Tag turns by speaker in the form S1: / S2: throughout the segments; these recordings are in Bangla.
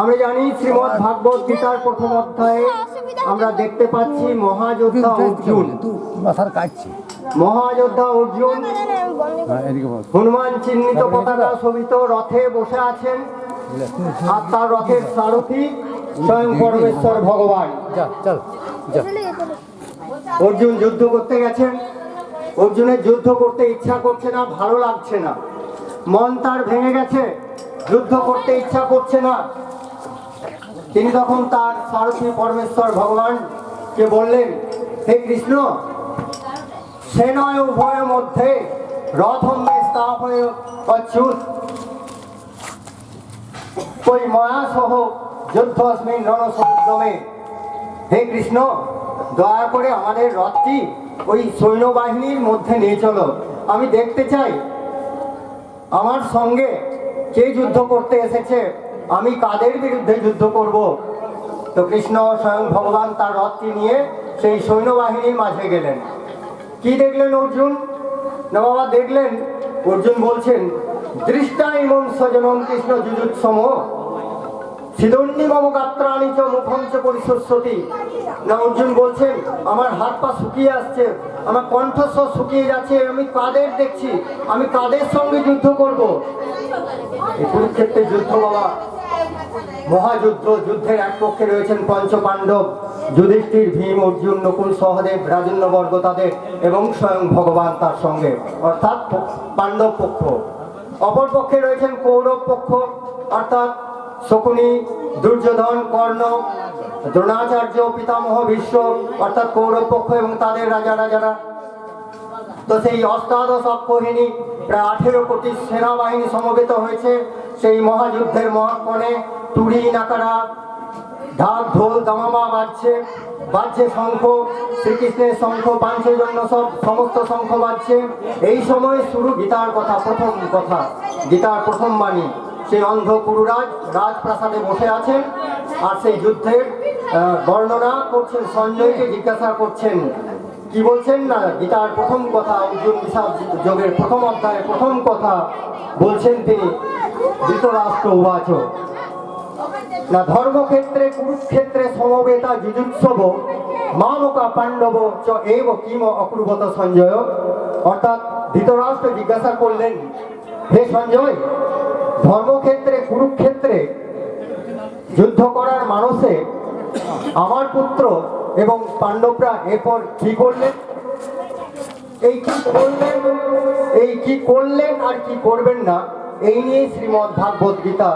S1: আমরা জানি শ্রীমৎ ভাগবত গীতার প্রথম অধ্যায়ে আমরা দেখতে পাচ্ছি মহাযোদ্ধা অর্জুন।
S2: মাথার কাটছি
S1: মহাযোদ্ধা অর্জুন।
S2: হ্যাঁ
S1: হনুমান চিহ্নিত পতাকা শোভিত রথে বসে আছেন। আর তার রথের সারথি স্বয়ং পরমেশ্বর ভগবান।
S2: চল
S1: অর্জুন যুদ্ধ করতে গেছেন। অর্জুনের যুদ্ধ করতে ইচ্ছা করছে না ভালো লাগছে না। মন তার ভেঙে গেছে। যুদ্ধ করতে ইচ্ছা করছে না। তিনি তখন তার সারথী পরমেশ্বর ভগবানকে বললেন, হে কৃষ্ণ, সে নয় উভয়ের মধ্যে রথম্বে স্থাপয় অচ্যুত কই ময়া সহ যুদ্ধ অস্মিন রণসমুদ্রমে হে কৃষ্ণ, দয়া করে আমাদের রথটি ওই সৈন্যবাহিনীর মধ্যে নিয়ে চলো। আমি দেখতে চাই, আমার সঙ্গে কে যুদ্ধ করতে এসেছে? আমি কাদের বিরুদ্ধে যুদ্ধ করব? তো কৃষ্ণ স্বয়ং ভগবান তার রথটি নিয়ে সেই সৈন্যবাহিনীর মাঝে গেলেন। কি দেখলেন অর্জুন? না বাবা, দেখলেন? অর্জুন বলছেন দৃষ্টা ইমং সজনম কৃষ্ণ যুজুৎসম সিদন্ডি মম গাত্রাণি চ মুখম চ না, অর্জুন বলছেন, আমার হাত পা শুকিয়ে আসছে, আমার কণ্ঠস্বর শুকিয়ে যাচ্ছে, আমি কাদের দেখছি? আমি কাদের সঙ্গে যুদ্ধ করব? এই কুরুক্ষেত্রের যুদ্ধ বাবা। মহাযুদ্ধ, যুদ্ধের এক পক্ষে রয়েছেন পঞ্চ পাণ্ডব যুধিষ্ঠির, ভীম, অর্জুন, নকুল, সহদেব রাজন্যবর্গ তাদের এবং স্বয়ং ভগবান তার সঙ্গে। অর্থাৎ পাণ্ডব পক্ষ। অপর পক্ষে রয়েছেন কৌরব পক্ষ, অর্থাৎ শকুনি, দুর্যোধন, কর্ণ, দ্রোণাচার্য, পিতামহ, বিশ্ব, অর্থাৎ কৌরব পক্ষ এবং তাদের রাজা, রাজারা। তো সেই অষ্টাদশ অক্ষহিনী প্রায় আঠেরো কোটি সেনাবাহিনী সমবেত হয়েছে সেই মহাযুদ্ধের মহাক্ষণে তুড়ি নাকারা ঢাক ঢোল দামামা বাজছে বাজছে শঙ্খ, শ্রীকৃষ্ণের শঙ্খ পাঞ্চের জন্য সব সমস্ত শঙ্খ বাজছে। এই সময় শুরু গীতার কথা, প্রথম কথা। গীতার প্রথম বাণী, সেই অন্ধ পুরুরাজ রাজপ্রাসাদে বসে আছেন আর সেই যুদ্ধের বর্ণনা করছেন, সঞ্জয়কে জিজ্ঞাসা করছেন। কি বলছেন না? গীতার প্রথম কথা, অর্জুন বিষাদ যোগের প্রথম অধ্যায়ে প্রথম কথা বলছেন তিনি। ধৃতরাষ্ট্র উবাচ। না ধর্মক্ষেত্রে, কুরুক্ষেত্রে সমবেতা যুজুৎসব মামকা পাণ্ডব চ এব কিম অকুর্বত সঞ্জয়। অর্থাৎ ধৃতরাষ্ট্র জিজ্ঞাসা করলেন, হে সঞ্জয়, ধর্মক্ষেত্রে, কুরুক্ষেত্রে যুদ্ধ করার মানুষে আমার পুত্র এবং পাণ্ডবরা এরপর কি করলেন? এই কি করলেন? এই কি করলেন আর কি করবেন না? এই নিয়ে শ্রীমৎ ভাগবত গীতা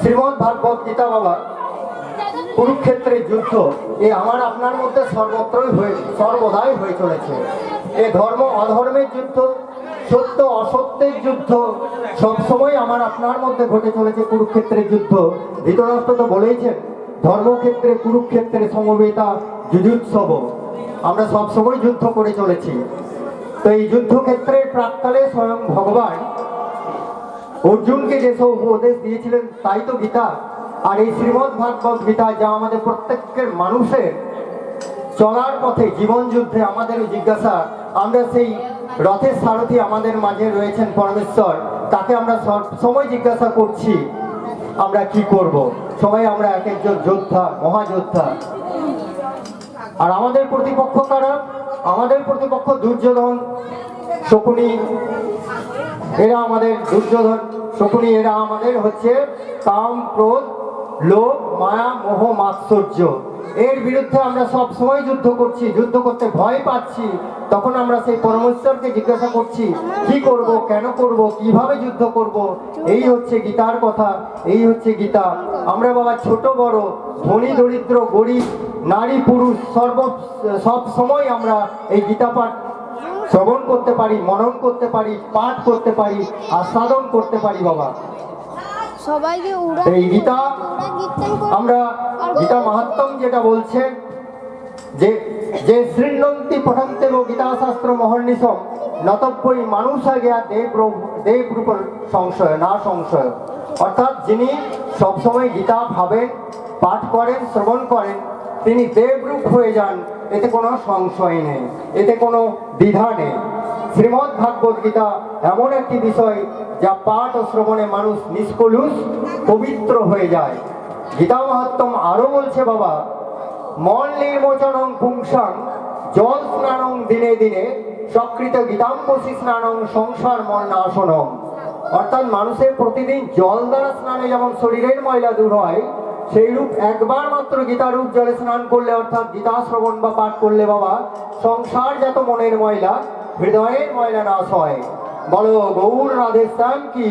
S1: শ্রীমৎ ভাগবত গীতা বাবা কুরুক্ষেত্রের যুদ্ধ, এ আমার আপনার মধ্যে সর্বত্রই হয়ে, সর্বদাই হয়ে চলেছে। এ ধর্ম অধর্মের যুদ্ধ, সত্য অসত্যের যুদ্ধ, সবসময় আমার আপনার মধ্যে ঘটে চলেছে কুরুক্ষেত্রের যুদ্ধ। ধৃতরাষ্ট্র তো বলেইছেন, ধর্মক্ষেত্রে কুরুক্ষেত্রে সমবেতা যুজুৎসব। আমরা সবসময় যুদ্ধ করে চলেছি। তো এই যুদ্ধক্ষেত্রের প্রাককালে স্বয়ং ভগবান অর্জুনকে যেসব উপদেশ দিয়েছিলেন, তাই তো গীতা। আর এই শ্রীমৎ ভাগবত গীতা যা আমাদের প্রত্যেকের মানুষের চলার পথে, জীবন যুদ্ধে আমাদের জিজ্ঞাসা, আমরা সেই রথের সারথি আমাদের মাঝে রয়েছেন পরমেশ্বর, তাকে আমরা সময় জিজ্ঞাসা করছি, আমরা কি করব? সবাই আমরা এক একজন যোদ্ধা, মহাযোদ্ধা। আর আমাদের প্রতিপক্ষ কারা? আমাদের প্রতিপক্ষ দুর্যোধন, শকুনি এরা আমাদের দুর্যোধন শকুনি, এরা আমাদের হচ্ছে কাম ক্রোধ লোভ, মায়া, মোহ, মাৎসর্য। এর বিরুদ্ধে আমরা সব সময় যুদ্ধ করছি, যুদ্ধ করতে ভয় পাচ্ছি। তখন আমরা সেই পরমেশ্বরকে জিজ্ঞাসা করছি, কি করব, কেন করব, কীভাবে যুদ্ধ করব? এই হচ্ছে গীতার কথা, এই হচ্ছে গীতা। আমরা বাবা ছোট, বড়, ধনী, দরিদ্র, গরিব, নারী, পুরুষ, সর্ব, সব সময় আমরা এই গীতা পাঠ শ্রবণ করতে পারি মনন করতে পারি পাঠ করতে পারি আস্বাদন করতে পারি বাবা।
S3: সবাইকে
S1: এই গীতা আমরা গীতা মাহাত্ম যেটা বলছে যে যে শৃণ্বন্তি পঠন্তে ও গীতাশাস্ত্র মহর্নিশম নতব্যই মানুষ গিয়া দেব দেব রূপ সংশয় না সংশয়। অর্থাৎ যিনি সবসময় গীতা ভাবেন পাঠ করেন শ্রবণ করেন তিনি দেবরূপ হয়ে যান। এতে কোনো সংশয় নেই, এতে কোনো দ্বিধা নেই। শ্রীমৎ ভাগবত গীতা এমন একটি বিষয় যা পাঠ ও শ্রবণে মানুষ নিষ্কলুষ, পবিত্র হয়ে যায়। গীতা মাহাত্ম আরও বলছে, বাবা, মল নির্মোচনং পুংসাং, জল স্নানং দিনে দিনে সকৃত গীতাম্বসী স্নানং সংসার মল নাশনম। অর্থাৎ মানুষের প্রতিদিন জল দ্বারা স্নানে যেমন শরীরের ময়লা দূর হয় সেই রূপ একবার মাত্র গীতা রূপ জলে স্নান করলে, অর্থাৎ গীতা শ্রবণ বা পাঠ করলে বাবা, সংসার যত মনের ময়লা, হৃদয়ের ময়লা নাশ হয়। বলো, গৌর রাধেশ্যাম কি?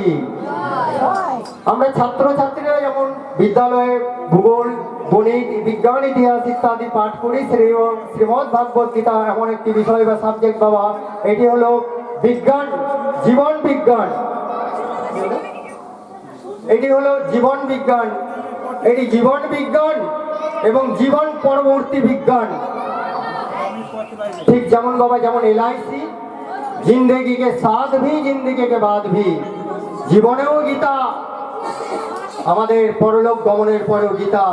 S1: আমরা ছাত্রছাত্রীরা যেমন বিদ্যালয়ে ভূগোল, গণিত, বিজ্ঞান, ইতিহাস ইত্যাদি পাঠ করি শ্রী শ্রীমদ ভাগবত গীতা এমন একটি বিষয় বা সাবজেক্ট বাবা, এটি হলো বিজ্ঞান, জীবন বিজ্ঞান। এটি হলো জীবন বিজ্ঞান। এটি জীবন বিজ্ঞান এবং জীবন পরবর্তী বিজ্ঞান। ঠিক যেমন বাবা, যেমন এলআইসি জিন্দেগি কে সাথ ভি জিন্দেগি কে বাদ ভি। জীবনেও গীতা। আমাদের পরলোক গমনের পরেও গীতা।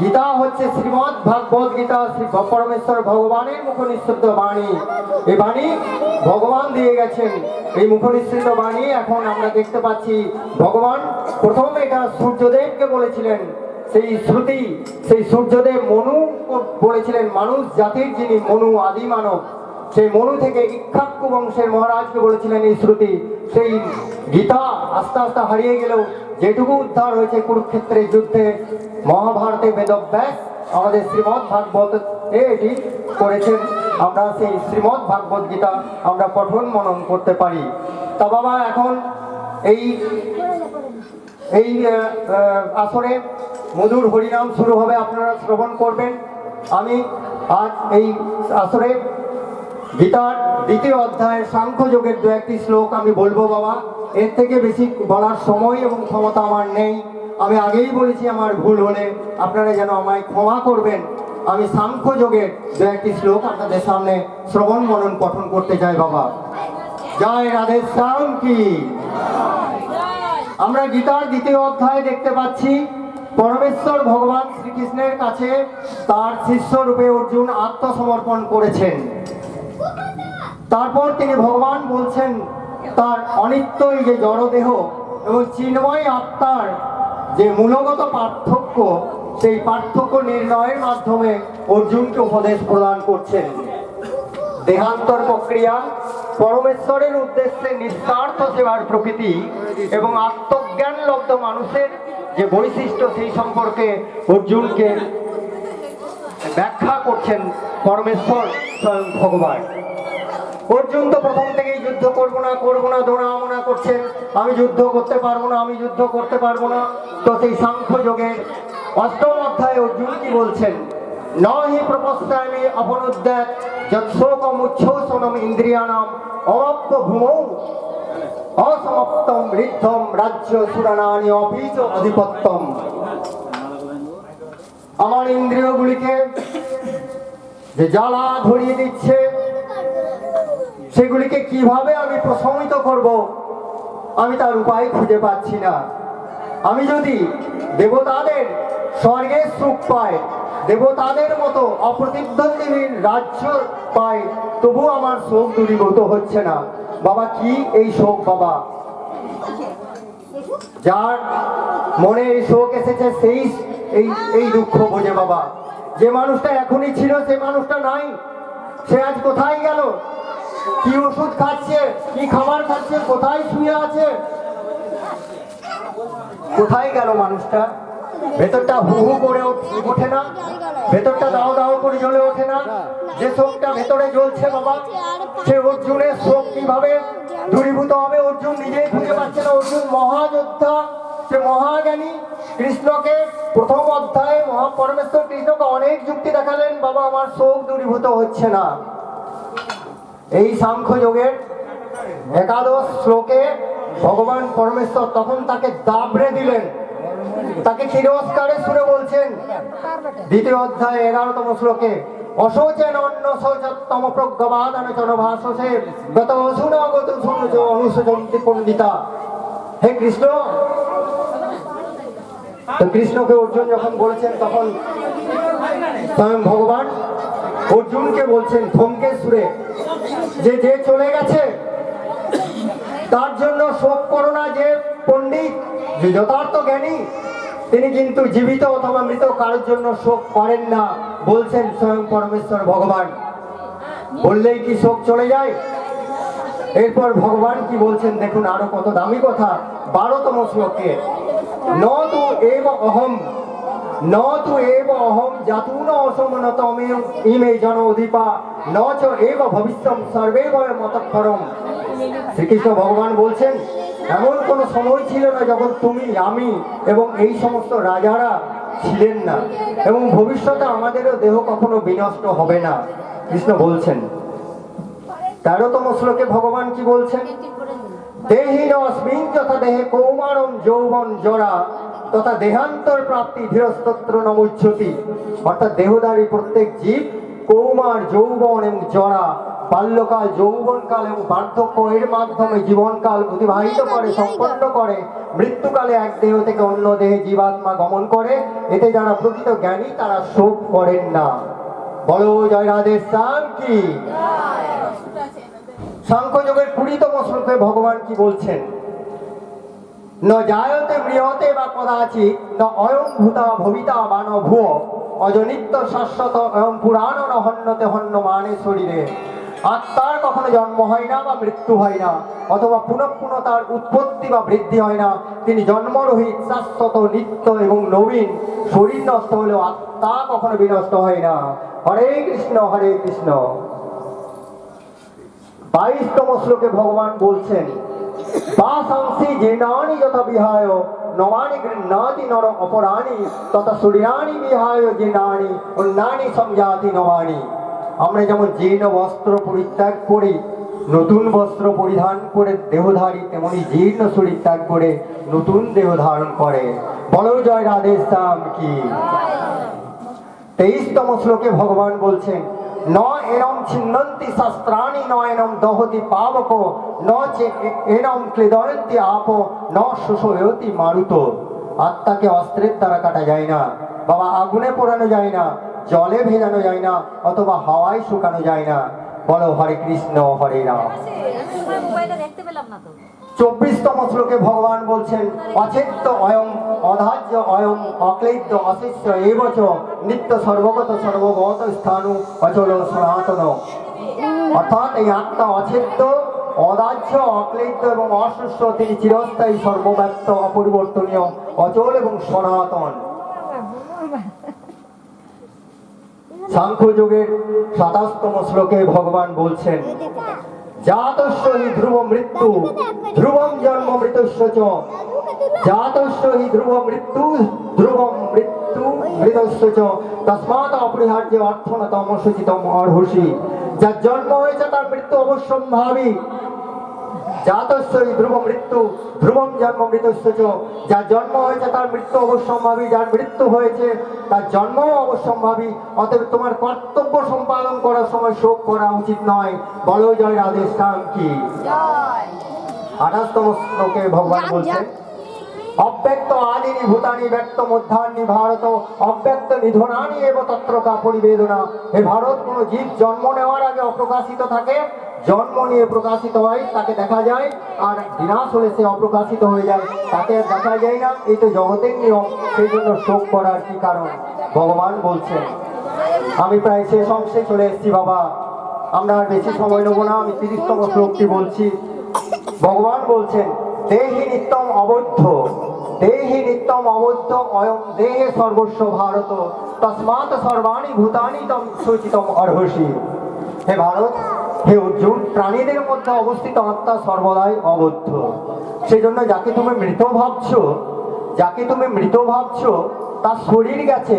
S1: গীতা হচ্ছে শ্রীমৎ ভাগবত গীতা, শ্রী পরমেশ্বর ভগবানের মুখ নিঃসৃত বাণী। এই বাণী ভগবান দিয়ে গেছেন। এই মুখ নিঃসৃত বাণী এখন আমরা দেখতে পাচ্ছি। ভগবান প্রথম এটা সূর্যদেবকে বলেছিলেন। সেই শ্রুতি সেই সূর্যদেব মনু বলেছিলেন, মানুষ জাতির যিনি মনু আদি মানব সেই মনু থেকে ইক্ষাক্কু বংশের মহারাজকে বলেছিলেন এই শ্রুতি সেই গীতা আস্তে আস্তে হারিয়ে গেলেও যেটুকু উদ্ধার হয়েছে কুরুক্ষেত্রের যুদ্ধে, মহাভারতে বেদব্যাস আমাদের শ্রীমৎ ভাগবত এটি করেছেন। আমরা সেই শ্রীমৎ ভাগবত গীতা আমরা পঠন মনন করতে পারি। তা বাবা, এখন এই এই আসরে মধুর হরিনাম শুরু হবে, আপনারা শ্রবণ করবেন। আমি আজ এই আসরে গীতার দ্বিতীয় অধ্যায়ের সাংখ্য যোগের দু একটি শ্লোক আমি বলব বাবা। এর থেকে বেশি বলার সময় এবং ক্ষমতা আমার নেই। আমি আগেই বলেছি আমার ভুল হলে আপনারা যেন আমায় ক্ষমা করবেন। আমি সাংখ্য যোগের দু একটি শ্লোক আপনাদের সামনে শ্রবণ মনন পঠন করতে চাই বাবা। জয় রাধে শ্যাম কি? আমরা গীতার দ্বিতীয় অধ্যায়ে দেখতে পাচ্ছি। পরমেশ্বর ভগবান শ্রীকৃষ্ণের কাছে তার শিষ্য রূপে অর্জুন আত্মসমর্পণ করেছেন। তারপর তিনি ভগবান বলছেন, তার অনিত্যই যে জড়দেহ এবং চিন্ময় আত্মার যে মূলগত পার্থক্য, সেই পার্থক্য নির্ণয়ের মাধ্যমে অর্জুনকে উপদেশ প্রদান করছেন। দেহান্তর প্রক্রিয়া পরমেশ্বরের উদ্দেশ্যে নিঃস্বার্থ সেবার প্রকৃতি এবং আত্মজ্ঞান লব্ধ মানুষের যে বৈশিষ্ট্য সেই সম্পর্কে অর্জুনকে ব্যাখ্যা করছেন পরমেশ্বর স্বয়ং ভগবান। অর্জুন তো প্রথম থেকেই যুদ্ধ করব না করব না দোড়ামোনা করছেন। আমি যুদ্ধ করতে পারব না, আমি যুদ্ধ করতে পারব না। তো সেই সাংখ্য যোগের অষ্টম অধ্যায়ে অর্জুন কি বলছেন? ন হি প্রপস্তামি অপনুদ্যাত যৎসোকম উচ্ছ্বসনম ইন্দ্রিয়ানাম অমাপ্য ভূমৌ অসমাপ্তম ঋদ্ধম রাজ্য সুরানানি অপিচ অধিপত্যম। আমার ইন্দ্রিয়গুলিকে যে জ্বালা ধরিয়ে দিচ্ছে, সেগুলিকে কীভাবে আমি প্রশমিত করব, আমি তার উপায় খুঁজে পাচ্ছি না। আমি যদি দেবতাদের স্বর্গের সুখ পাই দেবতাদের মতো অপ্রতিদ্বন্দ্বীর রাজ্য পায়, তবু আমার শোক দূরীভূত হচ্ছে না। বাবা, কি এই শোক বাবা? যার মনে এই শোক এসেছে, সেই এই এই দুঃখ বোঝে বাবা। যে মানুষটা এখনই ছিল, সে মানুষটা নাই। সে আজ কোথায় গেল? কি ওষুধ খাচ্ছে? কি খাবার খাচ্ছে? কোথায় শুয়ে আছে? কোথায় গেল মানুষটা? ভেতরটা হু হু করে ওঠে না। ভেতরটা দাও দাও করে জ্বলে ওঠে না। যে শোকটা ভেতরে জ্বলছে বাবা, সে অর্জুনের শোক কীভাবে দূরীভূত হবে? অর্জুন নিজেই খুঁজে পাচ্ছে না। অর্জুন মহাযোদ্ধা, সে মহাজ্ঞানী। কৃষ্ণকে প্রথম অধ্যায়ে মহাপরমেশ্বর কৃষ্ণকে অনেক যুক্তি দেখালেন, বাবা, আমার শোক দূরীভূত হচ্ছে না। এই সাংখ্য যোগের একাদশ শ্লোকে ভগবান পরমেশ্বর তখন তাকে দাবড়ে দিলেন। তাকে তিরস্কারের সুরে বলছেন। দ্বিতীয় অধ্যায় এগারোতম শ্লোকে অশোচেন অন্য শৌচতম প্রজ্ঞবাদান জন ভাষসে গত অসুনাগত সূর্য অনুসজন্তি পণ্ডিতা। হে কৃষ্ণ! তো কৃষ্ণকে অর্জুন যখন বলেছেন, তখন স্বয়ং ভগবান অর্জুনকে বলছেন ধমকে সুরে, যে যে চলে গেছে, তার জন্য শোক করো না যে পণ্ডিত, যে যথার্থ জ্ঞানী তিনি কিন্তু জীবিত অথবা মৃত কারোর জন্য শোক করেন না, বলছেন স্বয়ং পরমেশ্বর ভগবান। বললেই কি শোক চলে যায়? এরপর ভগবান কি বলছেন, দেখুন আরও কত দামি কথা, বারোতম শ্লোকে ন তু এব অহম ন তু এব অহম জাতুন অসমনতমে ইমে জন অধিপা ন চ এব ভবিষ্যম সর্বে মতপরম শ্রীকৃষ্ণ ভগবান বলছেন এমন কোনো সময় ছিল না যখন তুমি, আমি এবং এই সমস্ত রাজারা ছিলেন না। এবং ভবিষ্যতে আমাদেরও দেহ কখনো বিনষ্ট হবে না, কৃষ্ণ বলছেন। তেরোতম শ্লোকে ভগবান কি বলছেন? দেহিন অস্মিন যথা দেহে কৌমারম যৌবন জরা, তথা দেহান্তর প্রাপ্তি ধীরস্তত্র নমুচ্ছতি। অর্থাৎ দেহদারী প্রত্যেক জীব কৌমার, যৌবন এবং জরা বাল্যকাল যৌবনকাল এবং বার্ধক্য এর মাধ্যমে জীবনকাল অতিবাহিত করে সম্পন্ন করে। মৃত্যুকালে এক দেহ থেকে অন্য দেহে জীবাত্মা গমন করে। এতে যারা প্রকৃত জ্ঞানী তারা শোক করেন না। বলো জয় রাধে শ্যাম কি? সাংখ্যযোগের কুড়িতম শ্লোকে ভগবান কি বলছেন? ন জায়তে বৃহতে বা কদাচিৎ ন অয়ং ভূতা ভবিতা বা ন ভুয়। অজনিত্য শাশ্বত অয়ং পুরাণ ন হন্যতে হন্য মানে শরীরে। আত্মার কখনো জন্ম হয় না বা মৃত্যু হয় না, অথবা পুনঃ পুনঃ তার উৎপত্তি বা বৃদ্ধি হয় না। তিনি জন্মরহিত, শাশ্বত, নিত্য এবং নবীন। শরীর নষ্ট হলেও আত্মা কখনো বিনষ্ট হয় না। হরে কৃষ্ণ হরে কৃষ্ণ। বাইশতম শ্লোকে ভগবান বলছেন, বাসাংসি জীর্ণানি যথা বিহায় নবানি গৃহ্ণাতি নর অপরাণি, তথা বিহায় অন্যানি সংজাতি নবানি আমরা যেমন জীর্ণ বস্ত্র পরিত্যাগ করি, নতুন বস্ত্র পরিধান করে দেহধারী, তেমনি জীর্ণ শরীর ত্যাগ করে নতুন দেহ ধারণ করে। বলো জয় রাধে শ্যাম কি? তেইশতম শ্লোকে ভগবান বলছেন, ন এরম ছিন্নন্তি শাস্ত্রাণি, ন এরম দহতি পাবক, ন এরম ক্লেদয়ন্তি আপ, ন শুষয়তি মারুত। আত্মাকে অস্ত্রের দ্বারা কাটা যায় না, বাবা আগুনে পোড়ানো যায় না জলে ভেজানো যায় না, অথবা হাওয়ায় শুকানো যায় না। বলো, হরে কৃষ্ণ, হরে রাম। চব্বিশতম শ্লোকে ভগবান বলছেন, অচেত্য অয়ং, অধার্য অয়ং অক্লেদ্য অশিষ্য এবচ, নিত্য সর্বগত সর্বগত স্থানু অচল সনাতন। অর্থাৎ এই আত্মা অচেত্য অদাহ্য অক্লেদ্য এবং অশুষ্য, তিনি চিরস্থায়ী, সর্বব্যাপ্ত, অপরিবর্তনীয়, অচল এবং সনাতন। সাংখ্যযোগের সাতাশতম শ্লোকে ভগবান বলছেন ধ্রুব মৃত্যু ধ্রুবম জন্ম মৃতস্য চ। ধ্রুব মৃত্যু ধ্রুবম মৃত্যু মৃতস্য চ। অপরিহার্য অর্থনতম সূচিতম অর্হসি যার জন্ম হয়েছে তার মৃত্যু অবশ্যম্ভাবী। ধ্রুব মৃত্যু ধ্রুবম জন্ম মৃতস্য যার জন্ম হয়েছে তার মৃত্যু অবশ্যম্ভাবী। যার মৃত্যু হয়েছে তার অবশ্যম্ভাবী। অতএব তোমার কর্তব্য সম্পাদন করার সময় শোক করা উচিত নয়। বলো জয়ের শ্যাম কি? আঠাশতম শ্লোকে ভগবান
S3: বলছে
S1: বলছেন। অব্যক্ত আদিনি ভূতানি ব্যক্ত মধ্যাহ্নি ভারত, অব্যক্ত নিধনানি এব তত্রকা পরিবেদনা। এ ভারত, কোনো জীব জন্ম নেওয়ার আগে অপ্রকাশিত থাকে, জন্ম নিয়ে প্রকাশিত হয়, তাকে দেখা যায়, আর বিনাশ হলে সে অপ্রকাশিত হয়ে যায়, তাকে দেখা যায় না, এই তো জগতের নিয়ম, সেই জন্য শোক করার কি কারণ? ভগবান বলছেন। আমি প্রায় শেষ অংশে চলে এসেছি, বাবা। আমরা আর বেশি সময় নেব না, আমি তিরিশতম শ্লোকটি বলছি। ভগবান বলছেন দেহি নিত্যম অবদ্ধ দেহি নিত্যম অবদ্ধ অয়ম দেহে সর্বস্ব ভারত তসমাত সর্বাণী ভূতানি তম সূচিতম অর্হসি। হে ভারত, হে অর্জুন, প্রাণীদের মধ্যে অবস্থিত আত্মা সর্বদাই অবদ্ধ সেজন্য যাকে তুমি মৃত ভাবছ, যাকে তুমি মৃত ভাবছ, তার শরীর গেছে,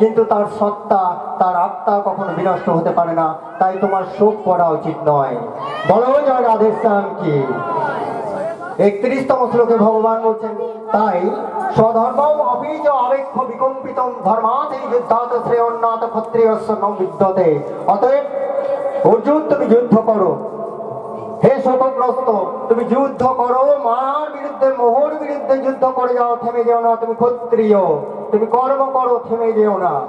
S1: কিন্তু তার সত্তা, তার আত্মা কখনো বিনষ্ট হতে পারে না। তাই তোমার শোক করা উচিত নয়। বলো জয় রাধেশ্যাম কি? একত্রিশতম শ্লোকে ভগবান বলছেন, তাই স্বধর্মম অবীজ আবেক্ষ বিকম্পিতম ধর্মাতে যুদ্ধাত শ্রেয়ন্নাথ ক্ষত্রিয়স্য বিদ্যতে। অতএব, অর্জুন, তুমি যুদ্ধ করো। হে শোকগ্রস্ত তুমি যুদ্ধ করো, মার বিরুদ্ধে, মোহর বিরুদ্ধে যুদ্ধ করে যাও, থেমে যেও না, তুমি ক্ষত্রিয়। তুমি কর্ম করো, থেমে যেও না।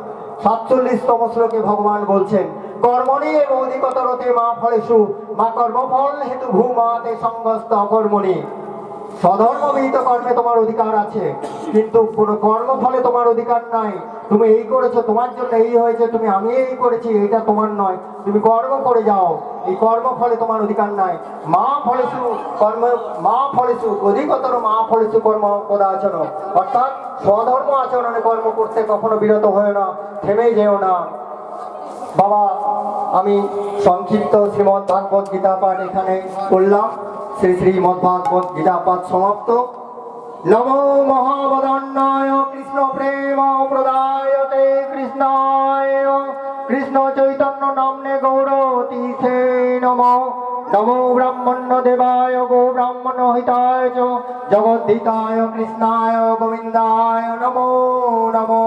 S1: সাতচল্লিশতম শ্লোকে ভগবান বলছেন কর্মণি অধিকতরতে মা ফলেষু। মা কর্মফল হেতু ভূমাতে সংগস্ত অকর্মণি। স্বধর্মবিহিত কর্মে তোমার অধিকার আছে, কিন্তু কোনো কর্মফলে তোমার অধিকার নাই। তুমি এই করেছ, তোমার জন্য এই হয়েছে, তুমি আমি এই করেছি এটা তোমার নয়। তুমি কর্ম করে যাও, এই কর্ম ফলে তোমার অধিকার নাই। মা ফলেছু কর্ম, মা ফলেছু অধিকতর মা ফলেছু কর্ম পদাচরণ। অর্থাৎ স্বধর্ম আচরণে কর্ম করতে কখনো বিরত হয়ে না, থেমে যেও না। বাবা আমি সংক্ষিপ্ত শ্রীমৎ ভাগবত গীতা পাঠ এখানে করলাম। শ্রী শ্রীমৎ ভাগবত গীতা পাঠ সমাপ্ত। নম মহাবদন্নায় কৃষ্ণ প্রেম প্রদায়তে কৃষ্ণায় কৃষ্ণ চৈতন্য নামনে গৌরতীথে নম। নমো ব্রাহ্মণ্য দেবায় গো ব্রাহ্মণ হিতায় চ জগদ্ধিতায় কৃষ্ণায় গোবিন্দায় নমো নমো।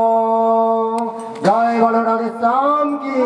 S1: জয় বল রাধে শ্যাম কি?